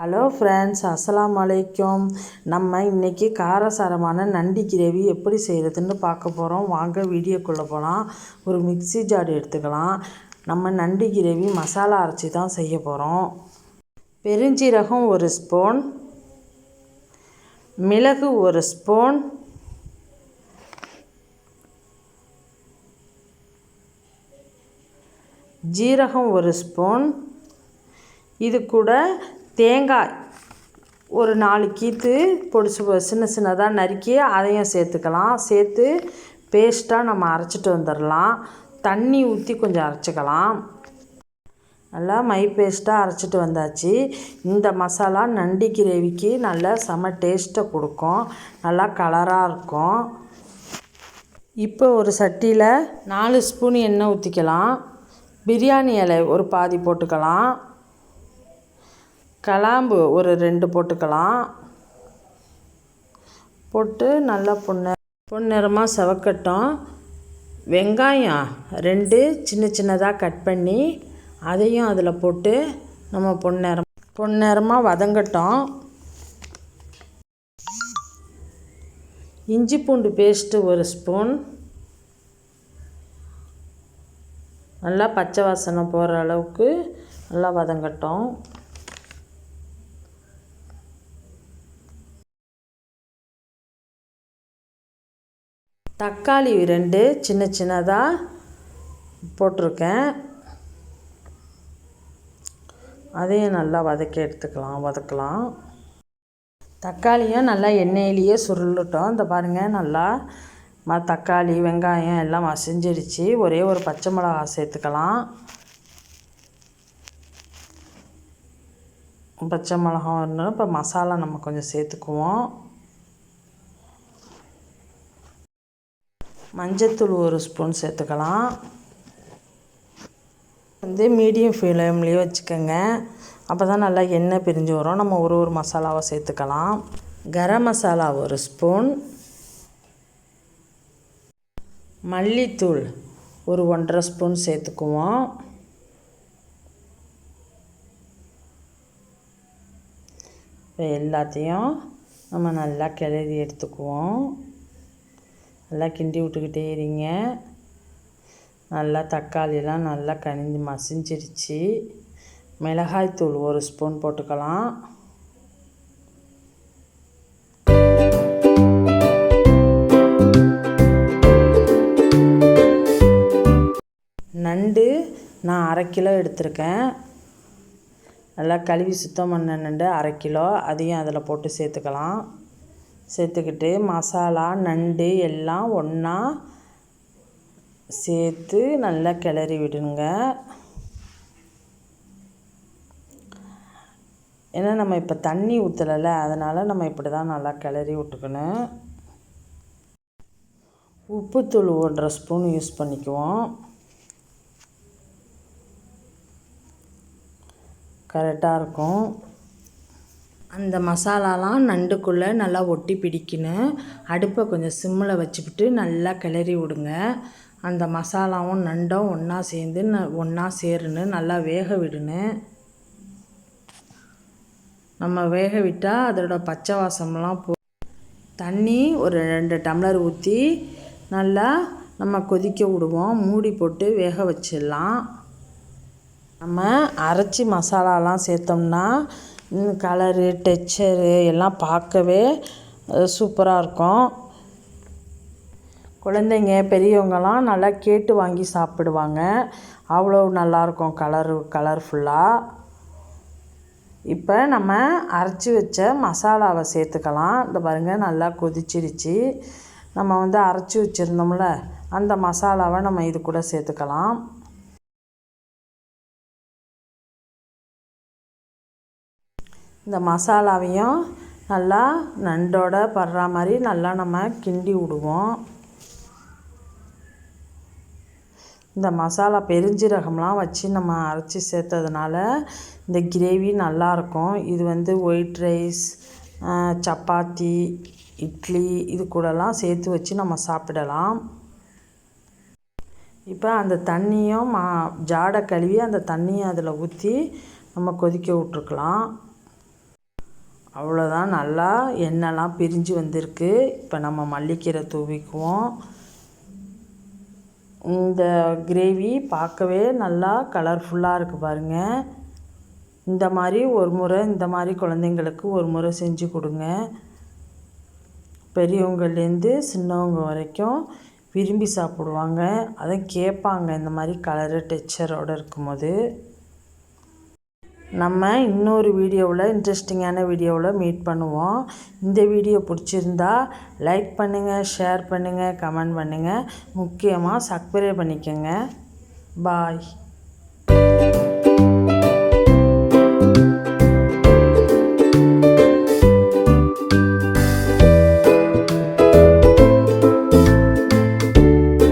Hello friends அஸ்லாம் அலைக்கும் நம்ம இன்றைக்கி காரசாரமான நண்டி கிரேவி எப்படி செய்கிறதுன்னு பார்க்க போகிறோம் வாங்க வீடியோக்குள்ளே போகலாம் ஒரு மிக்ஸி ஜாடு எடுத்துக்கலாம். நம்ம நண்டி கிரேவி மசாலா அரைச்சி தான் செய்ய போகிறோம் பெருஞ்சீரகம் ஒரு ஸ்பூன். மிளகு ஒரு ஸ்பூன். ஜீரகம் ஒரு ஸ்பூன். இது கூட தேங்காய் ஒரு நாலு கீற்று பொடிசு சின்ன சின்னதாக நறுக்கி அதையும் சேர்த்துக்கலாம். சேர்த்து பேஸ்ட்டாக நம்ம அரைச்சிட்டு வந்துடலாம் தண்ணி ஊற்றி கொஞ்சம் அரைச்சிக்கலாம். நல்லா மை பேஸ்ட்டாக அரைச்சிட்டு வந்தாச்சு. இந்த மசாலா நண்டு கிரேவிக்கு நல்லா செம டேஸ்ட்டை கொடுக்கும். நல்லா கலராக இருக்கும். இப்போ ஒரு சட்டியில் நாலு ஸ்பூன் எண்ணெய் ஊற்றிக்கலாம் பிரியாணி இலை ஒரு பாதி போட்டுக்கலாம். கிளாம்பு ஒரு ரெண்டு போட்டுக்கலாம். போட்டு நல்லா பொன்ன பொன்னிறமாக செவக்கட்டும். வெங்காயம் ரெண்டு சின்ன சின்னதாக கட் பண்ணி அதையும் அதில் போட்டு நம்ம பொன்னிறம் பொன்னிறமாக வதங்கட்டும். இஞ்சி பூண்டு பேஸ்ட்டு ஒரு ஸ்பூன் நல்லா பச்சை வாசனை போகிற அளவுக்கு நல்லா வதங்கட்டும். தக்காளி ரெண்டு சின்ன சின்னதாக போட்டிருக்கேன். அதையும் நல்லா வதக்கி எடுத்துக்கலாம் வதக்கலாம். தக்காளியும் நல்லா எண்ணெயிலேயே சுருளட்டும். இந்த பாருங்கள் நல்லா ம தக்காளி வெங்காயம் எல்லாம் மசிஞ்சிடுச்சு ஒரே ஒரு பச்சை மிளகா சேர்த்துக்கலாம். பச்சை மிளகா ஒன்று இப்போ மசாலா நம்ம கொஞ்சம் சேர்த்துக்குவோம். மஞ்சத்தூள் ஒரு ஸ்பூன் சேர்த்துக்கலாம். வந்து மீடியம் ஃப்ளேம்லேயே வச்சுக்கோங்க. அப்போ தான் நல்லா எண்ணெய் பிரிஞ்சு வரும். நம்ம ஒரு ஒரு மசாலாவை சேர்த்துக்கலாம். கரம் மசாலா ஒரு ஸ்பூன். மல்லித்தூள் ஒரு ஒன்றரை ஸ்பூன் சேர்த்துக்குவோம். இப்போ எல்லாத்தையும் நம்ம நல்லா கிளறி எடுத்துக்குவோம். நல்லா கிண்டி விட்டுக்கிட்டே இருங்க. நல்லா தக்காளியெல்லாம் நல்லா கனிஞ்சு மசிஞ்சிருச்சு. மிளகாய் தூள் ஒரு ஸ்பூன் போட்டுக்கலாம். நண்டு நான் அரை கிலோ எடுத்திருக்கேன். நல்லா கழுவி சுத்தம் பண்ண நண்டு அரை கிலோ அதையும் அதில் போட்டு சேர்த்துக்கலாம். சேர்த்துக்கிட்டு மசாலா நண்டு எல்லாம் ஒன்றா சேர்த்து நல்லா கிளறி விடுங்க. ஏன்னா நம்ம இப்போ தண்ணி ஊற்றலைல அதனால் நம்ம இப்படி தான் நல்லா கிளறி விட்டுக்கணும். உப்புத்தூள் ஒன்றரை ஸ்பூன் யூஸ் பண்ணிக்குவோம். கரெக்டாக இருக்கும். அந்த மசாலாலாம் நண்டுக்குள்ளே நல்லா ஒட்டி பிடிக்கணும் அடுப்பை கொஞ்சம் சிம்மில் வச்சுக்கிட்டு நல்லா கிளறி விடுங்க. அந்த மசாலாவும் நண்டும் ஒன்றா சேர்ந்து ந ஒன்றா சேருன்னு நல்லா வேக விடணும் நம்ம வேக விட்டால் அதோட பச்சை வாசம்லாம் போ தண்ணி ஒரு ரெண்டு டம்ளர் ஊற்றி நல்லா நம்ம கொதிக்க விடுவோம். மூடி போட்டு வேக வச்சிடலாம். நம்ம அரைச்சி மசாலாலாம் சேர்த்தோம்னா கலரு டெக்சரு எல்லாம் பார்க்கவே சூப்பராக இருக்கும். குழந்தைங்க பெரியவங்கலாம் நல்லா கேட்டு வாங்கி சாப்பிடுவாங்க. அவ்வளோ நல்லாயிருக்கும் கலரு கலர்ஃபுல்லாக இப்போ நம்ம அரைச்சி வச்ச மசாலாவை சேர்த்துக்கலாம். இந்த பாருங்கள் நல்லா கொதிச்சிருச்சு. நம்ம வந்து அரைச்சி வச்சுருந்தோம்ல அந்த மசாலாவை நம்ம இது கூட சேர்த்துக்கலாம். இந்த மசாலாவையும் நல்லா நண்டோட படுற மாதிரி நல்லா நம்ம கிண்டி விடுவோம். இந்த மசாலா பெருஞ்சீரகம்லாம் வச்சு நம்ம அரைச்சி சேர்த்ததுனால இந்த கிரேவி நல்லாயிருக்கும். இது வந்து ஒயிட் ரைஸ் சப்பாத்தி இட்லி இது கூடலாம் சேர்த்து வச்சு நம்ம சாப்பிடலாம். இப்போ அந்த தண்ணியும் மா ஜாடை கழுவி அந்த தண்ணியை அதில் ஊற்றி நம்ம கொதிக்க விட்ருக்கலாம் அவ்வளோதான் நல்லா எண்ணெய்லாம் பிரிஞ்சு வந்திருக்கு. இப்போ நம்ம மல்லிக்கீரை தூவிக்குவோம். இந்த கிரேவி பார்க்கவே நல்லா கலர்ஃபுல்லாக இருக்குது பாருங்கள் இந்த மாதிரி ஒரு முறை இந்த மாதிரி குழந்தைங்களுக்கு ஒரு முறை செஞ்சு கொடுங்க. பெரியவங்கள்லேருந்து சின்னவங்க வரைக்கும் விரும்பி சாப்பிடுவாங்க. அதை கேட்பாங்க. இந்த மாதிரி கலரு டெக்ஸ்சரோடு இருக்கும்போது. நம்ம இன்னொரு வீடியோவில் இன்ட்ரெஸ்டிங்கான வீடியோவில் மீட் பண்ணுவோம். இந்த வீடியோ பிடிச்சிருந்தா லைக் பண்ணுங்கள் ஷேர் பண்ணுங்கள் கமெண்ட் பண்ணுங்கள் முக்கியமாக சப்ஸ்கிரைப் பண்ணிக்கோங்க. பாய்